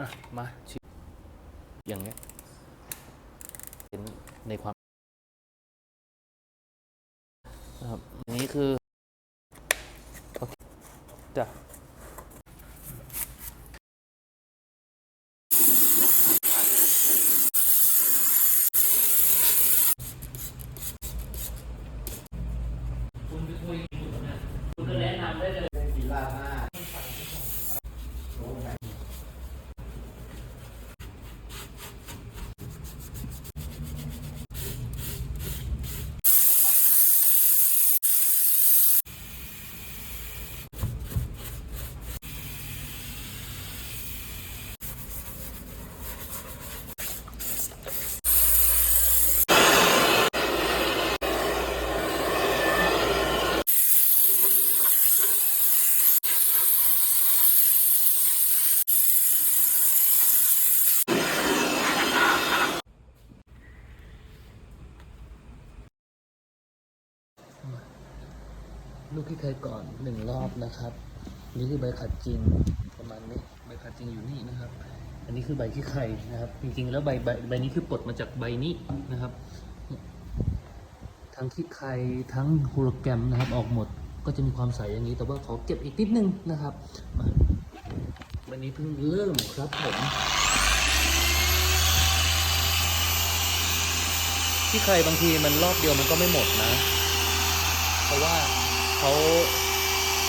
อะมาชิอย่างเงี้ยเป็นในความนะครับอันนี้คือ โอเคจ้ะ คุณก็แนะนำได้เลย กีฬาหน้า ลูกที่เคยก่อนห นะครับนี่คือใบขัดจริงประมาณนี้ใบขัดจริงอยู่นี่นะครับ อันนี้คือใบที่ไข่นะครับ จริงๆ แล้วใบใบใบนี้คือปลดมาจากใบนี้นะครับ ทั้งที่ไข่ทั้งโฮโลแกรมนะครับ ออกหมดก็จะมีความใสอย่างนี้ แต่ว่าขอเก็บอีกนิดนึงนะครับวันนี้เพิ่งเริ่มครับผมที่ใครบางทีมันรอบเดียวมันก็ไม่หมดนะ เพราะว่าเขา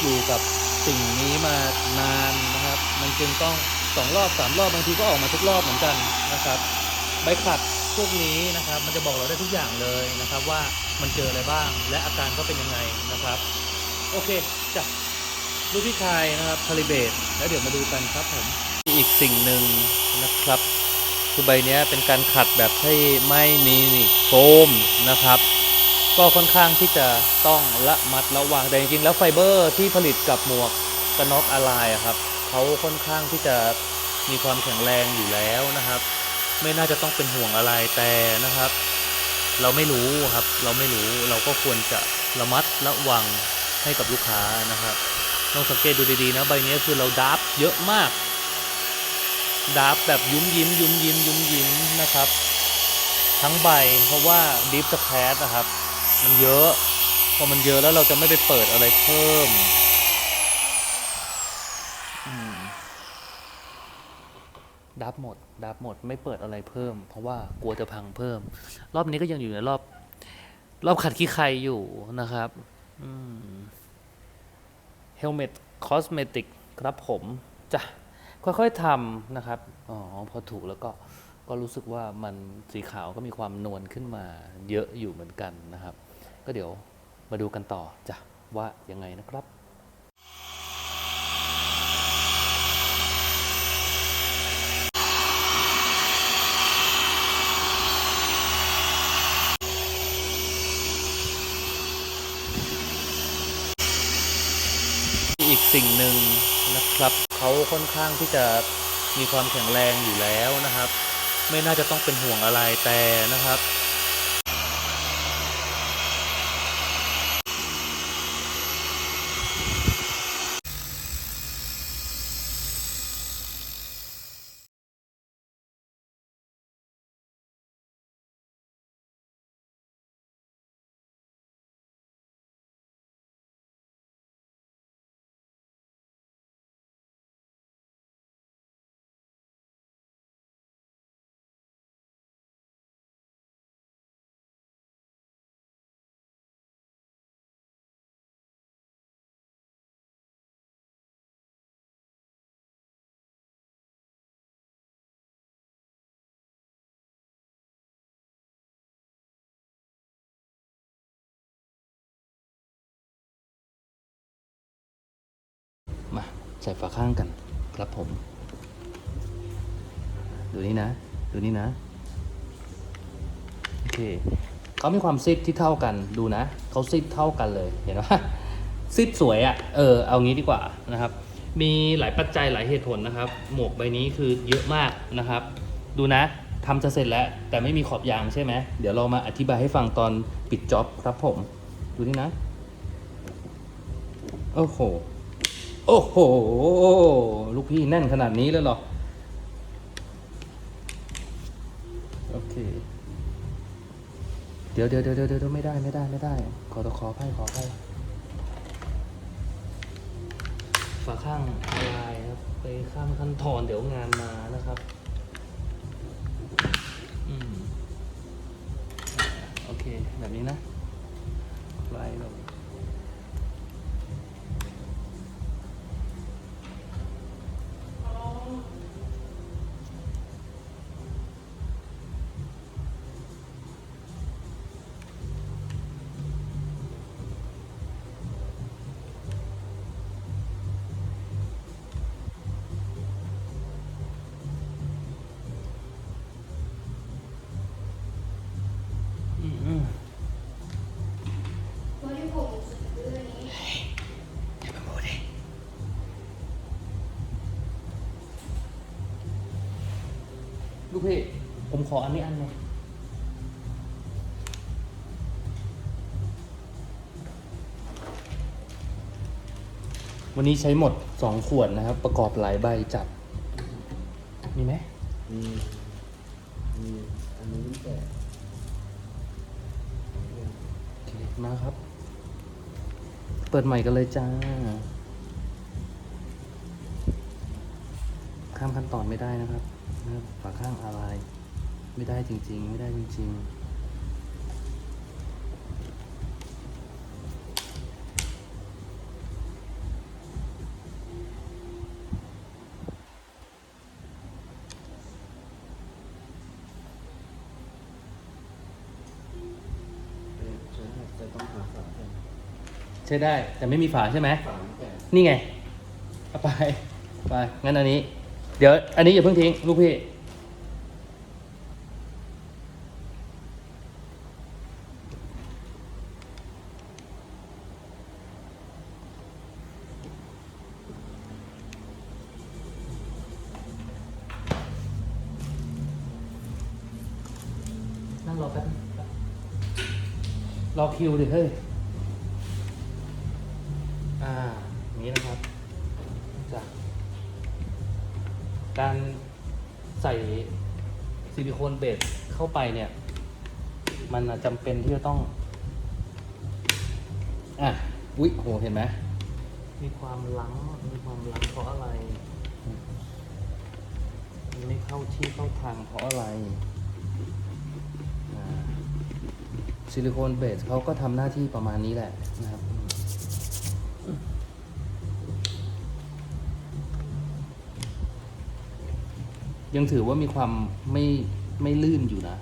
อยู่กับสิ่งนี้มานานนะครับ มันจึงต้องสองรอบสามรอบบางทีก็ออกมาทุกรอบเหมือนกันนะครับ ใบขัดพวกนี้นะครับ มันจะบอกเราได้ทุกอย่างเลยนะครับ ว่ามันเจออะไรบ้าง และอาการก็เป็นยังไงนะครับ โอเคจ้ะลูกพี่ชายนะครับคาลิเบตแล้วเดี๋ยวมาดูกันครับผมอีกสิ่งหนึ่งนะครับคือใบเนี้ยเป็นการขัดแบบที่ไม่มีโฟมนะครับ ก็ค่อนข้างที่จะต้องละมัดระวังแต่จริงๆแล้วไฟเบอร์ที่ผลิตกับหมวกกันน็อกอะไลครับเขาค่อนข้างที่จะมีความแข็งแรงอยู่แล้วนะครับ ไม่น่าจะต้องเป็นห่วงอะไรแต่นะครับ เราไม่รู้ครับ เราไม่รู้เราก็ควรจะระมัดระวังให้กับลูกค้านะครับลองสังเกตดูดีๆนะใบนี้คือเราดับเยอะมากดับแบบยุ้มยิ้มยุ้มยิ้มยุ้มยิ้มนะครับ ทั้งใบเพราะว่าดิฟสแครนะครับ มันเยอะ พอมันเยอะแล้วเราจะไม่ไปเปิดอะไรเพิ่มดับหมด ดับหมด ไม่เปิดอะไรเพิ่ม เพราะว่ากลัวจะพังเพิ่ม รอบนี้ก็ยังอยู่ในรอบ รอบขัดขี้ใครอยู่นะครับเฮลเมตคอสเมติกครับผมจะค่อยๆทำนะครับ อ๋อ พอถูกแล้วก็ ก็รู้สึกว่ามันสีขาวก็มีความนวลขึ้นมาเยอะอยู่เหมือนกันนะครับ ก็เดี๋ยวมาดูกันต่อจ้ะว่ายังไงนะครับอีกสิ่งหนึ่งนะครับเขาค่อนข้างที่จะมีความแข็งแรงอยู่แล้วนะครับ ไม่น่าจะต้องเป็นห่วงอะไรแต่นะครับ ใส่ฝาข้างกันครับผม ดูนี่นะ ดูนี่นะ โอเคเขามีความซิดที่เท่ากันดูนะเขาซิดเท่ากันเลยเห็นไหมซิดสวยอะ่ะเออเอางี้ดีกว่านะครับ มีหลายปัจจัยหลายเหตุผลนะครับ หมวกใบนี้คือเยอะมากนะครับ ดูนะทำจะเสร็จแล้ว แต่ไม่มีขอบยางใช่ไหมเดี๋ยวเรามาอธิบายให้ฟังตอนปิดจ็อบครับผม ดูนี่นะ โอ้โห โอ้โห ลูกพี่แน่นขนาดนี้เลยเหรอ โอเค เดี๋ยวเดี๋ยวเดี๋ยวเดี๋ยวไม่ได้ไม่ได้ไม่ได้ ขอตะขอไพ่ขอไพ่ฝาข้างลายครับ ไปข้ามขั้นตอนเดี๋ยวงานมานะครับ อืม โอเค แบบนี้นะลายแบ ลูกพี่ ผมขออันนี้อันหนึงวันนี้ใช้หมดสองขวดนะครับ ประกอบหลายใบจัด มีไหม มีมีอันนี้แต่โอเคมาครับ เปิดใหม่กันเลยจ้า ข้ามขั้นตอนไม่ได้นะครับนะครับฝาข้างอะไร ไม่ได้จริง ๆ ไม่ได้จริงใช้จะต้องหาฝาแต่ๆใช้ได้แต่ไม่มีฝาใช่ไหมฝาแต่นี่ไงเอาไป ไป งั้นอันนี้ เดี๋ยวอันนี้อย่าเพิ่งทิ้งลูกพี่นั่งรอแป๊บนึงรอคิวดิเฮ้ย อ่าอย่างนี้นะครับจา การใส่ซิลิโคนเบสเข้าไปเนี่ย มันจำเป็นที่จะต้อง อะ อุ๊ยโหเห็นไหมมีความล้างมีความล้างเพราะอะไรมันไม่เข้าที่เข้าทางเพราะอะไร ซิลิโคนเบสเขาก็ทำหน้าที่ประมาณนี้แหละนะครับ ยังถือว่ามีความไม่ไม่ลื่นอยู่นะ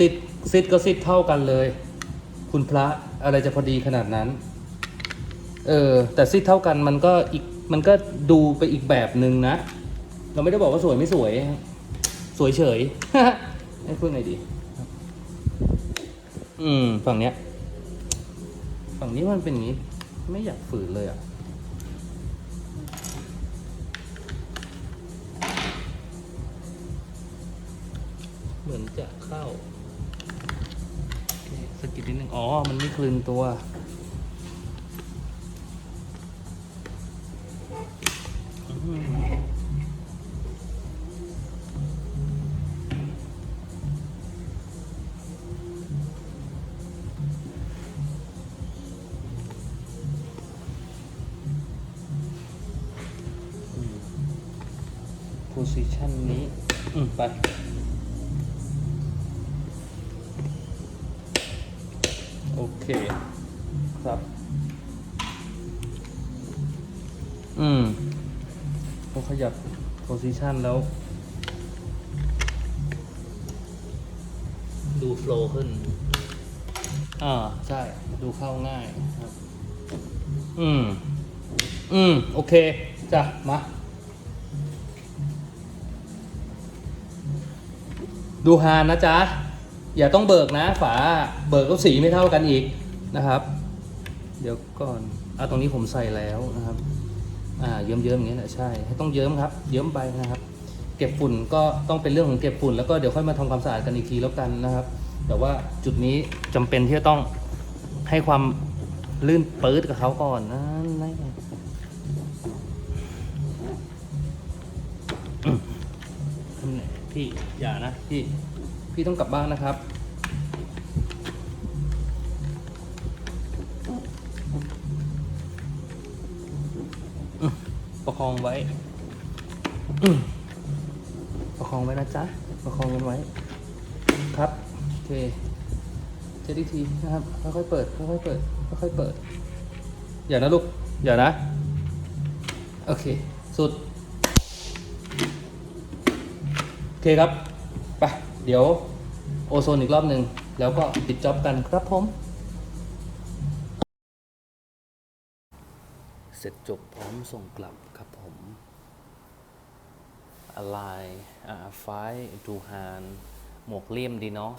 ซิดซิดก็ซิดเท่ากันเลย คุณพระอะไรจะพอดีขนาดนั้น เออ แต่ซิดเท่ากันมันก็อีกมันก็ดูไปอีกแบบหนึ่งนะ เราไม่ได้บอกว่าสวยไม่สวย สวยเฉยให้พูดไงดี อืม ฝั่งเนี้ย ฝั่งนี้มันเป็นอย่างนี้ ไม่อยากฝืนเลยอะ นิดนึงอ๋อ มันไม่คลึงตัวโพซิชันนี้อืมไป อืมพอขยับโพซิชันแล้ว ดูโฟล์ขึ้น อ่า ใช่ ดูเข้าง่ายครับ อืม อืม โอเค จ้ะ มา ดูฮานนะจ๊ะ อย่าต้องเบิกนะ ฝา เบิกก็สีไม่เท่ากันอีกนะครับ เดี๋ยวก่อน อะ ตรงนี้ผมใส่แล้วนะครับ อ่าเยิ้มๆอย่างเงี้ยนะใช่ให้ต้องเยิ้มครับ เยิ้มไปนะครับ เก็บฝุ่นก็ต้องเป็นเรื่องของเก็บฝุ่น แล้วก็เดี๋ยวค่อยมาทำความสะอาดกันอีกทีแล้วกันนะครับ แต่ว่าจุดนี้จำเป็นที่จะต้องให้ความลื่นปื๊ดกับเขาก่อนนะนี่อืมพี่อย่านะพี่พี่ต้องกลับบ้านนะครับ ประคองไว้อืมประคองไว้นะจ๊ะ ประคองกันไว้ ครับโอเคเจ็ดอีกทีนะครับ ค่อยๆเปิด ค่อยๆเปิด ค่อยๆเปิด อย่านะลูก อย่านะ โอเค สุด โอเคครับ ไป เดี๋ยวโอโซนอีกรอบหนึ่ง แล้วก็ปิดจ็อบกันครับผม เสร็จจบพร้อมส่งกลับครับผมอะไรอ่าไฟดูฮานหมวกเลี่ยมดีเนาะ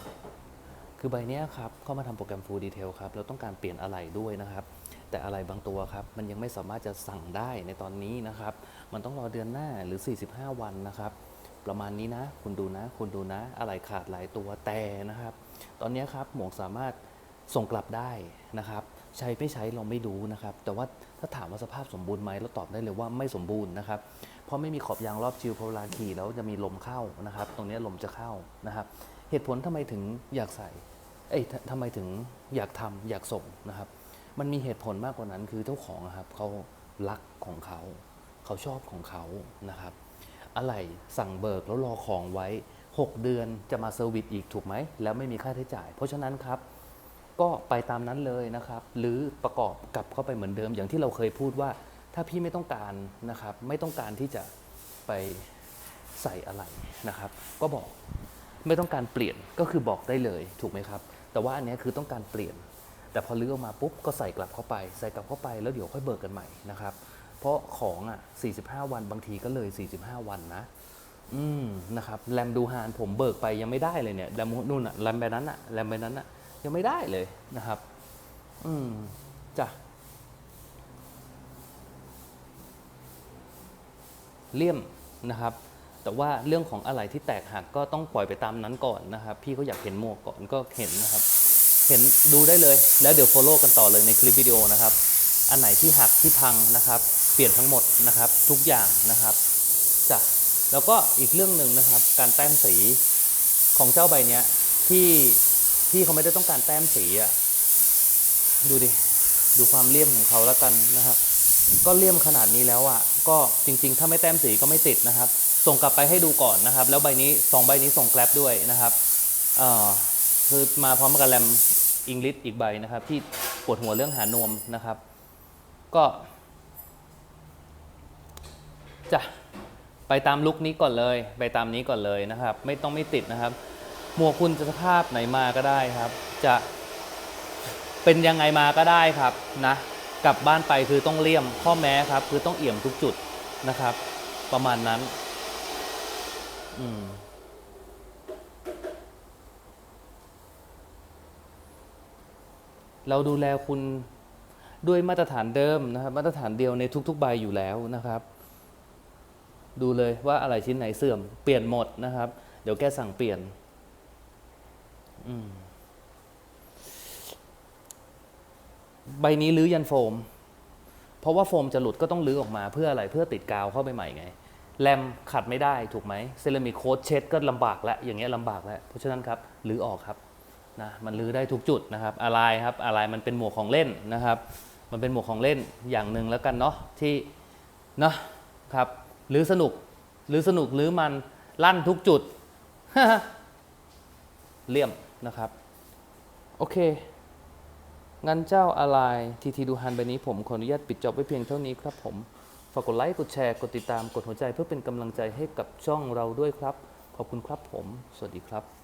คือใบเนี้ยครับเข้ามาทำโปรแกรม Full Detail ครับเราต้องการเปลี่ยนอะไรด้วยนะครับ แต่อะไรบางตัวครับ มันยังไม่สามารถจะสั่งได้ในตอนนี้นะครับ มันต้องรอเดือนหน้าหรือ 45 วันนะครับ ประมาณนี้นะ คุณดูนะ คุณดูนะ อะไรขาดหลายตัวแต่นะครับ ตอนนี้ครับหมวกสามารถส่งกลับได้นะครับ ใช้ไม่ใช้เราไม่รู้นะครับ แต่ว่าถ้าถามว่าสภาพสมบูรณ์ไหมเราตอบได้เลยว่าไม่สมบูรณ์นะครับ เพราะไม่มีขอบยางรอบชิวพอเวลาขี่แล้วจะมีลมเข้านะครับ ตรงนี้ลมจะเข้านะครับ เหตุผลทำไมถึงอยากใส่ เอ้ยทำไมถึงอยากทำอยากส่งนะครับ มันมีเหตุผลมากกว่านั้นคือเจ้าของครับเขารักของเขา เขาชอบของเขานะครับ อะไรสั่งเบิกแล้วรอของไว้ 6 เดือนจะมาเซอร์วิสอีกถูกไหมแล้วไม่มีค่าใช้จ่าย เพราะฉะนั้นครับ ก็ไปตามนั้นเลยนะครับ หรือประกอบกลับเข้าไปเหมือนเดิม อย่างที่เราเคยพูดว่า ถ้าพี่ไม่ต้องการนะครับ ไม่ต้องการที่จะไปใส่อะไรนะครับ ก็บอกไม่ต้องการเปลี่ยนก็คือบอกได้เลยถูกไหมครับ แต่ว่าอันนี้คือต้องการเปลี่ยน แต่พอลื้อออกมาปุ๊บก็ใส่กลับเข้าไป ใส่กลับเข้าไปแล้วเดี๋ยวค่อยเบิกกันใหม่นะครับ เพราะของอะ 45 วันบางทีก็เลย 45 วันนะ อืมนะครับแรมดูฮานผมเบิกไปยังไม่ได้เลยเนี่ยแรมนู่นอะแรมใบนั้นอะแรมใบนั้นอะ ยังไม่ได้เลยนะครับ อืมจ้ะเลี่ยมนะครับ แต่ว่าเรื่องของอะไรที่แตกหักก็ต้องปล่อยไปตามนั้นก่อนนะครับ พี่ก็อยากเห็นหมวกก่อนก็เห็นนะครับ เห็นดูได้เลย แล้วเดี๋ยว follow กันต่อเลยในคลิปวิดีโอนะครับ อันไหนที่หักที่พังนะครับ เปลี่ยนทั้งหมดนะครับ ทุกอย่างนะครับจ้ะแล้วก็อีกเรื่องหนึ่งนะครับ การแต้มสีของเจ้าใบเนี้ยที่ พี่เขาไม่ได้ต้องการแต้มสีอะ่ะ ดูดิ ดูความเลี่ยมของเขาแล้วกันนะครับ ก็เลี่ยมขนาดนี้แล้วอะ่ะ ก็จริง ๆ ถ้าไม่แต้มสีก็ไม่ติดนะครับ ส่งกลับไปให้ดูก่อนนะครับ แล้วใบนี้สองใบนี้ส่งแกลบด้วยนะครับเอ่อคือมาพร้อมกับแรมอังกฤษอีกใบนะครับ ที่ปวดหัวเรื่องหานวมนะครับ ก็จะไปตามลุคนี้ก่อนเลย ไปตามนี้ก่อนเลยนะครับ ไม่ต้องไม่ติดนะครับ หมวกคุณจะสภาพไหนมาก็ได้ครับ จะเป็นยังไงมาก็ได้ครับนะกลับบ้านไปคือต้องเลี่ยมข้อแม้ครับ คือต้องเอี่ยมทุกจุดนะครับ ประมาณนั้น อืมเราดูแลคุณด้วยมาตรฐานเดิมนะครับ มาตรฐานเดียวในทุก ๆ ใบอยู่แล้วนะครับ ดูเลยว่าอะไรชิ้นไหนเสื่อมเปลี่ยนหมดนะครับ เดี๋ยวแกสั่งเปลี่ยน ใบนี้ลื้อยันโฟม เพราะว่าโฟมจะหลุดก็ต้องลื้อออกมาเพื่ออะไรเพื่อติดกาวเข้าไปใหม่ไง แรมขัดไม่ได้ถูกไหมเซรามิกโค้ดเช็ดก็ลำบากแล้วอย่างเงี้ยลำบากแล้วเพราะฉะนั้นครับลื้อออกครับนะมันลื้อได้ทุกจุดนะครับ อะไรครับอะไรมันเป็นหมวกของเล่นนะครับ มันเป็นหมวกของเล่นอย่างหนึ่งแล้วกันเนาะที่เนาะครับลื้อสนุกลื้อสนุกลื้อมันลั่นทุกจุดเลี่ยม นะครับ โอเค งั้นเจ้าอะไรทีทีดูฮันใบนี้ผมขออนุญาตปิดจอบไว้เพียงเท่านี้ครับผม ฝากกดไลค์ กดแชร์ กดติดตาม กดหัวใจเพื่อเป็นกำลังใจให้กับช่องเราด้วยครับ ขอบคุณครับผม สวัสดีครับ